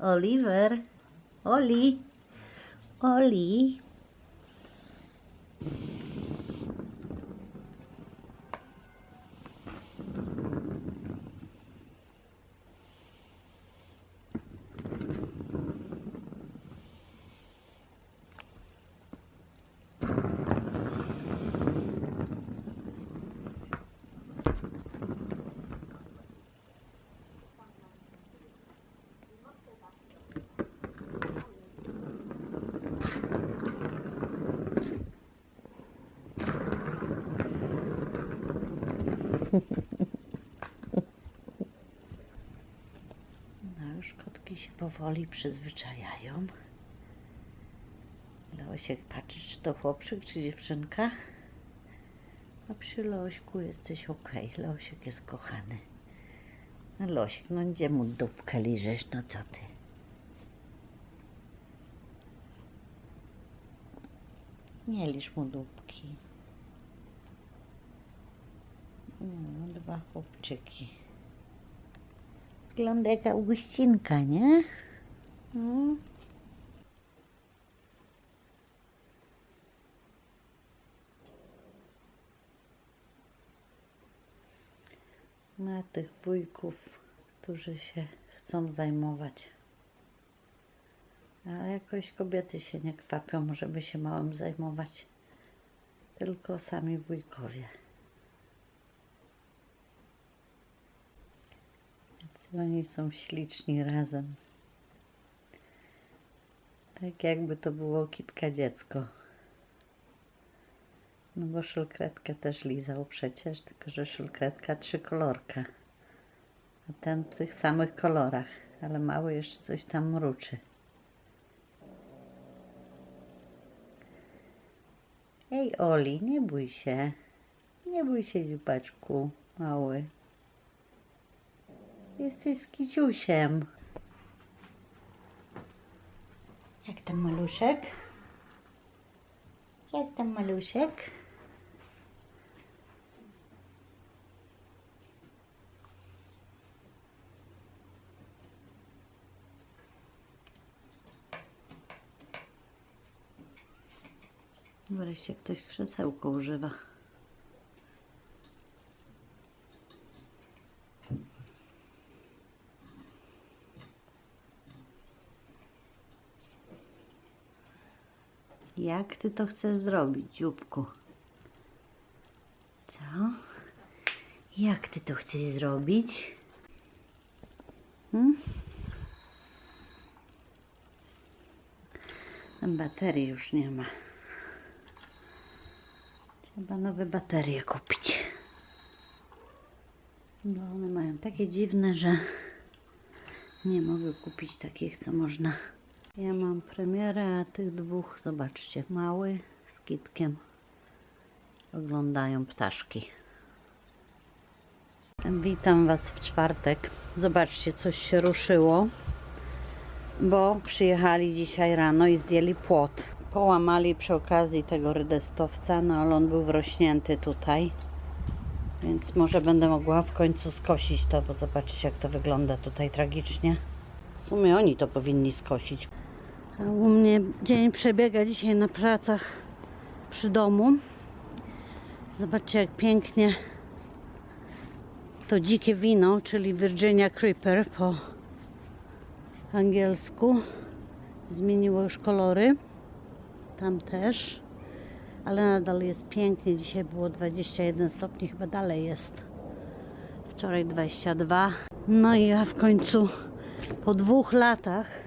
Oliver. Oli. Oli. Powoli przyzwyczajają. Leosiek patrzy, czy to chłopczyk, czy dziewczynka. A przy Leośku jesteś ok. Leosiek jest kochany. No Leosiek, no gdzie mu dupkę liżesz, no co ty? Nie liż mu dupki. No, dwa chłopczyki. Wygląda jak Augustinka, nie? No. Tych wujków, którzy się chcą zajmować. Ale jakoś kobiety się nie kwapią, żeby się małym zajmować. Tylko sami wujkowie. Oni są śliczni razem. Tak jakby to było kitka dziecko. No bo szulkretkę też lizał przecież, tylko że szulkretka trzykolorka. A ten w tych samych kolorach, ale mały jeszcze coś tam mruczy. Ej Oli, nie bój się. Nie bój się dziubaczku, mały. Jesteś z kiciusiem. Jak tam maluszek? Jak tam maluszek? Wreszcie ktoś krzesełko używa. Jak ty to chcesz zrobić, dzióbku? Co? Jak ty to chcesz zrobić? Hmm? Baterii już nie ma. Trzeba nowe baterie kupić. Bo one mają takie dziwne, że nie mogę kupić takich, co można. Ja mam premierę, a tych dwóch, zobaczcie, mały z kitkiem oglądają ptaszki. Witam Was w czwartek. Zobaczcie, coś się ruszyło, bo przyjechali dzisiaj rano i zdjęli płot. Połamali przy okazji tego rydestowca, no ale on był wrośnięty tutaj. Więc może będę mogła w końcu skosić to, bo zobaczcie jak to wygląda tutaj tragicznie. W sumie oni to powinni skosić. U mnie dzień przebiega dzisiaj na pracach przy domu. Zobaczcie jak pięknie to dzikie wino, czyli Virginia Creeper po angielsku. Zmieniło już kolory. Tam też. Ale nadal jest pięknie. Dzisiaj było 21 stopni, chyba dalej jest. Wczoraj 22. No i ja w końcu po dwóch latach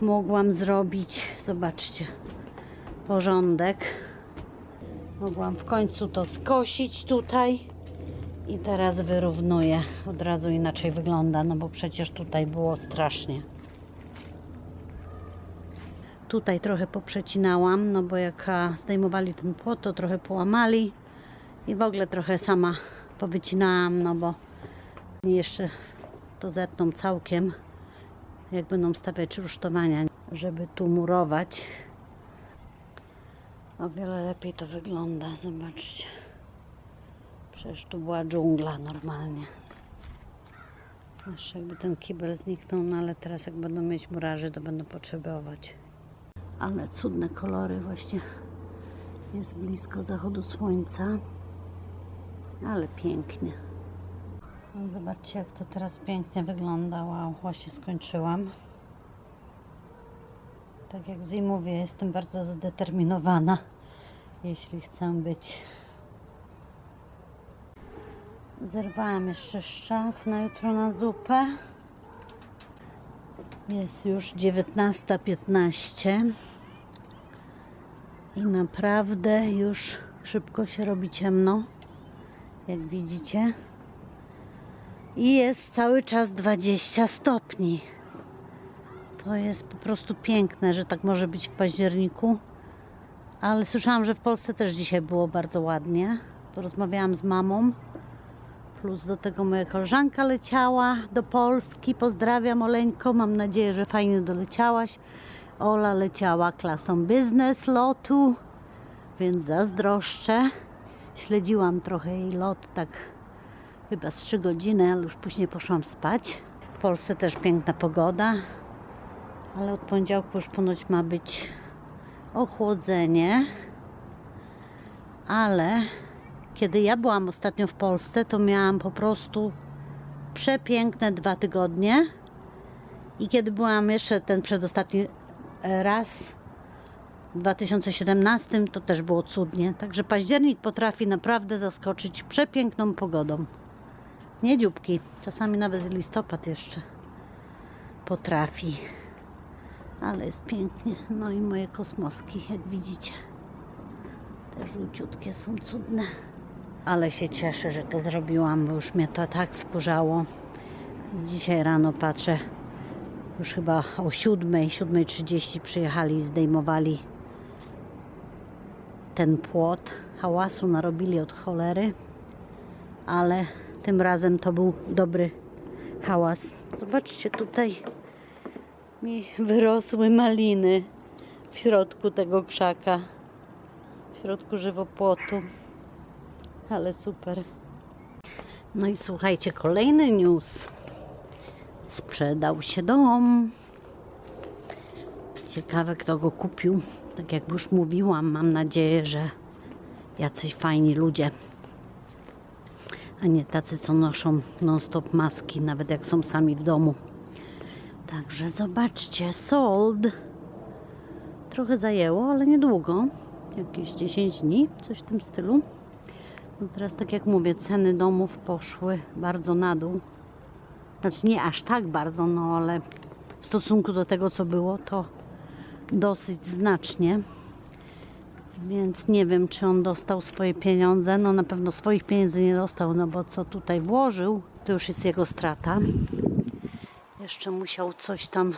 mogłam zrobić, zobaczcie, porządek. Mogłam w końcu to skosić tutaj i teraz wyrównuję. Od razu inaczej wygląda, no bo przecież tutaj było strasznie. Tutaj trochę poprzecinałam, no bo jak zdejmowali ten płot, to trochę połamali i w ogóle trochę sama powycinałam, no bo jeszcze to zetną całkiem, jak będą stawiać rusztowania, żeby tu murować. O wiele lepiej to wygląda, zobaczcie. Przecież tu była dżungla normalnie. Jeszcze jakby ten kibel zniknął, no ale teraz jak będą mieć murarzy, to będą potrzebować. Ale cudne kolory właśnie. Jest blisko zachodu słońca. Ale pięknie. Zobaczcie jak to teraz pięknie wygląda. Wow, właśnie skończyłam. Tak jak Zi mówię, jestem bardzo zdeterminowana, jeśli chcę być. Zerwałam jeszcze szaf na jutro na zupę. Jest już 19.15 i naprawdę już szybko się robi ciemno, jak widzicie. I jest cały czas 20 stopni. To jest po prostu piękne, że tak może być w październiku. Ale słyszałam, że w Polsce też dzisiaj było bardzo ładnie. Porozmawiałam z mamą. Plus do tego moja koleżanka leciała do Polski. Pozdrawiam Oleńko. Mam nadzieję, że fajnie doleciałaś. Ola leciała klasą biznes lotu, więc zazdroszczę. Śledziłam trochę jej lot, tak chyba z 3 godziny, ale już później poszłam spać. W Polsce też piękna pogoda, ale od poniedziałku już ponoć ma być ochłodzenie. Ale kiedy ja byłam ostatnio w Polsce, to miałam po prostu przepiękne dwa tygodnie. I kiedy byłam jeszcze ten przedostatni raz w 2017, to też było cudnie. Także październik potrafi naprawdę zaskoczyć przepiękną pogodą. Nie dzióbki, czasami nawet listopad jeszcze potrafi. Ale jest pięknie. No i moje kosmoski, jak widzicie. Te żółciutkie są cudne. Ale się cieszę, że to zrobiłam, bo już mnie to tak wkurzało. Dzisiaj rano patrzę, już chyba o 7, 7.30 przyjechali i zdejmowali ten płot. Hałasu narobili od cholery, ale tym razem to był dobry hałas. Zobaczcie, tutaj mi wyrosły maliny w środku tego krzaka, w środku żywopłotu. Ale super. No i słuchajcie, kolejny news. Sprzedał się dom. Ciekawe, kto go kupił. Tak jak już mówiłam, mam nadzieję, że jacyś fajni ludzie. A nie tacy, co noszą non-stop maski, nawet jak są sami w domu. Także zobaczcie, sold. Trochę zajęło, ale niedługo. Jakieś 10 dni, coś w tym stylu. No teraz, tak jak mówię, ceny domów poszły bardzo na dół. Znaczy nie aż tak bardzo, no ale w stosunku do tego, co było, to dosyć znacznie. Więc nie wiem, czy on dostał swoje pieniądze. No na pewno swoich pieniędzy nie dostał, no bo co tutaj włożył, to już jest jego strata. Jeszcze musiał coś tam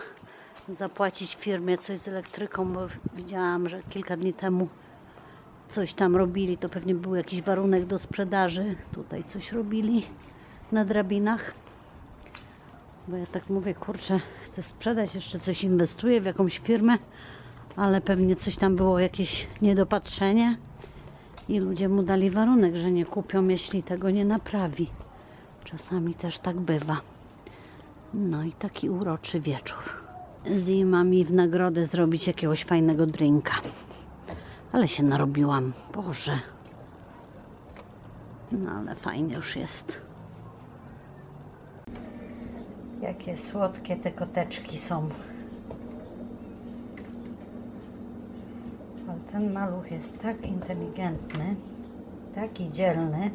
zapłacić firmie, coś z elektryką, bo widziałam, że kilka dni temu coś tam robili. To pewnie był jakiś warunek do sprzedaży. Tutaj coś robili na drabinach. Bo ja tak mówię, kurczę, chcę sprzedać, jeszcze coś inwestuję w jakąś firmę, ale pewnie coś tam było, jakieś niedopatrzenie i ludzie mu dali warunek, że nie kupią, jeśli tego nie naprawi. Czasami też tak bywa. No i taki uroczy wieczór. Zima mi w nagrodę zrobić jakiegoś fajnego drinka. Ale się narobiłam. Boże. No ale fajnie już jest. Jakie słodkie te koteczki są. Ten maluch jest tak inteligentny, taki dzielny.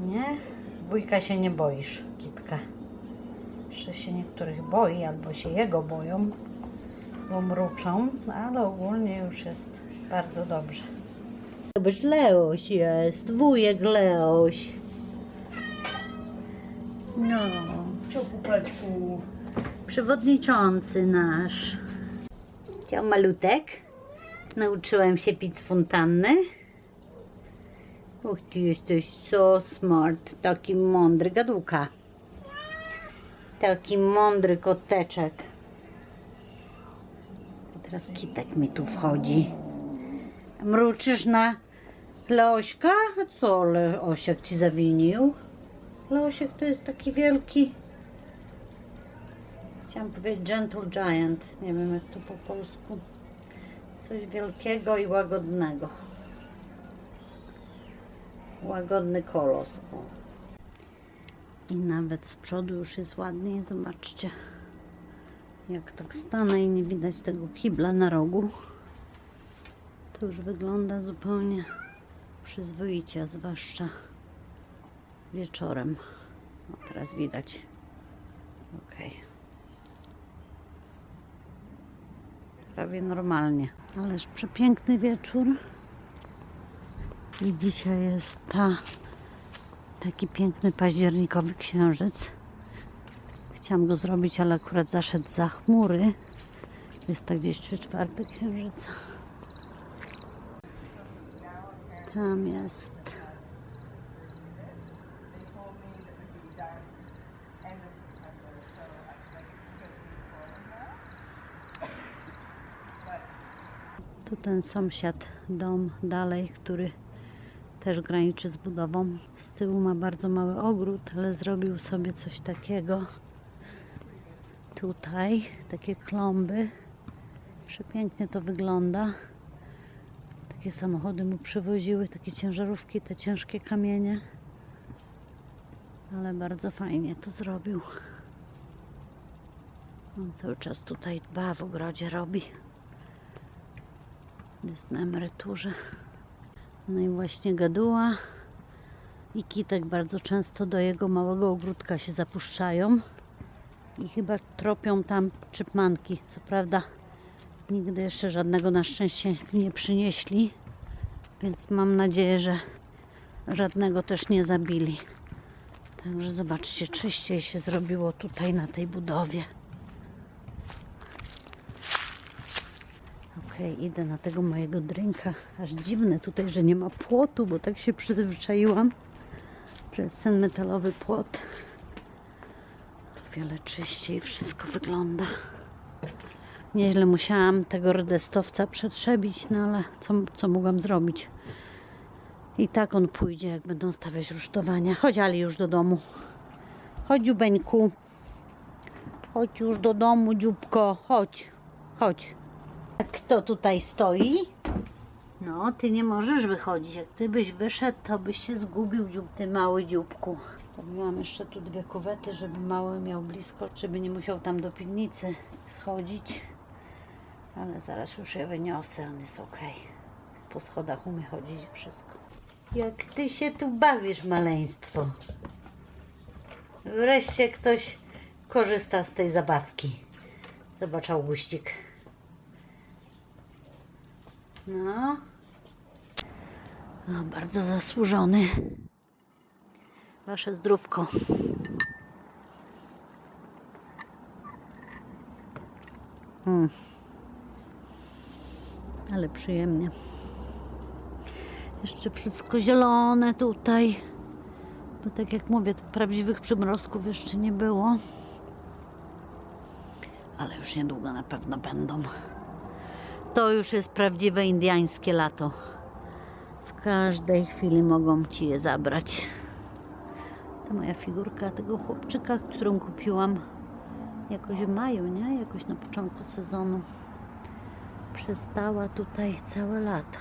Nie? Wujka się nie boisz, Kitka. Jeszcze się niektórych boi, albo się jego boją, bo mruczą, ale ogólnie już jest bardzo dobrze. Zobacz, Leoś jest, wujek Leoś. No, Co kupeczku? przewodniczący nasz. Ciao malutek. Nauczyłem się pić z fontanny. Och, ty jesteś so smart. Taki mądry gadułka. Taki mądry koteczek. Teraz kitek mi tu wchodzi. Mruczysz na Leośka? A co Leosiek ci zawinił? Leosiek to jest taki wielki. Chciałam powiedzieć Gentle Giant. Nie wiem jak to po polsku. Coś wielkiego i łagodnego. Łagodny kolos. O. I nawet z przodu już jest ładniej. Zobaczcie. Jak tak stanę i nie widać tego kibla na rogu. To już wygląda zupełnie przyzwoicie, zwłaszcza wieczorem. O, teraz widać. Ok. Prawie normalnie. Ależ przepiękny wieczór. I dzisiaj jest ta taki piękny październikowy księżyc. Chciałam go zrobić, ale akurat zaszedł za chmury. Jest tak gdzieś trzy czwarte księżyca. Tam jest. Tu ten sąsiad, dom dalej, który też graniczy z budową. Z tyłu ma bardzo mały ogród, ale zrobił sobie coś takiego. Tutaj takie klomby. Przepięknie to wygląda. Takie samochody mu przywoziły, takie ciężarówki, te ciężkie kamienie. Ale bardzo fajnie to zrobił. On cały czas tutaj dba, w ogrodzie robi. Jest na emeryturze. No i właśnie gaduła i kitek bardzo często do jego małego ogródka się zapuszczają i chyba tropią tam czypmanki. Co prawda nigdy jeszcze żadnego na szczęście nie przynieśli, więc mam nadzieję, że żadnego też nie zabili. Także zobaczcie, czyściej się zrobiło tutaj na tej budowie. Okej, idę na tego mojego drinka. Aż dziwne tutaj, że nie ma płotu, bo tak się przyzwyczaiłam przez ten metalowy płot. Wiele czyściej wszystko wygląda. Nieźle musiałam tego redestowca przetrzebić, no ale co, co mogłam zrobić? I tak on pójdzie, jak będą stawiać rusztowania. Chodź Ali już do domu. Chodź Dziubeńku. Chodź już do domu, Dziubko. Chodź, chodź. Kto tutaj stoi? No, ty nie możesz wychodzić. Jak ty byś wyszedł, to byś się zgubił, dziób, ty mały dzióbku. Stawiłam jeszcze tu dwie kuwety, żeby mały miał blisko, żeby nie musiał tam do piwnicy schodzić. Ale zaraz już je wyniosę, on jest ok. Po schodach umie chodzić wszystko. Jak ty się tu bawisz, maleństwo. Wreszcie ktoś korzysta z tej zabawki. Zobacz, Augustik. No. Bardzo zasłużony. Wasze zdrówko. Mm. Ale przyjemnie. Jeszcze wszystko zielone tutaj. Bo tak jak mówię, prawdziwych przymrozków jeszcze nie było. Ale już niedługo na pewno będą. To już jest prawdziwe indiańskie lato. W każdej chwili mogą ci je zabrać. To moja figurka tego chłopczyka, którą kupiłam jakoś w maju, nie? Jakoś na początku sezonu. Przestała tutaj całe lato.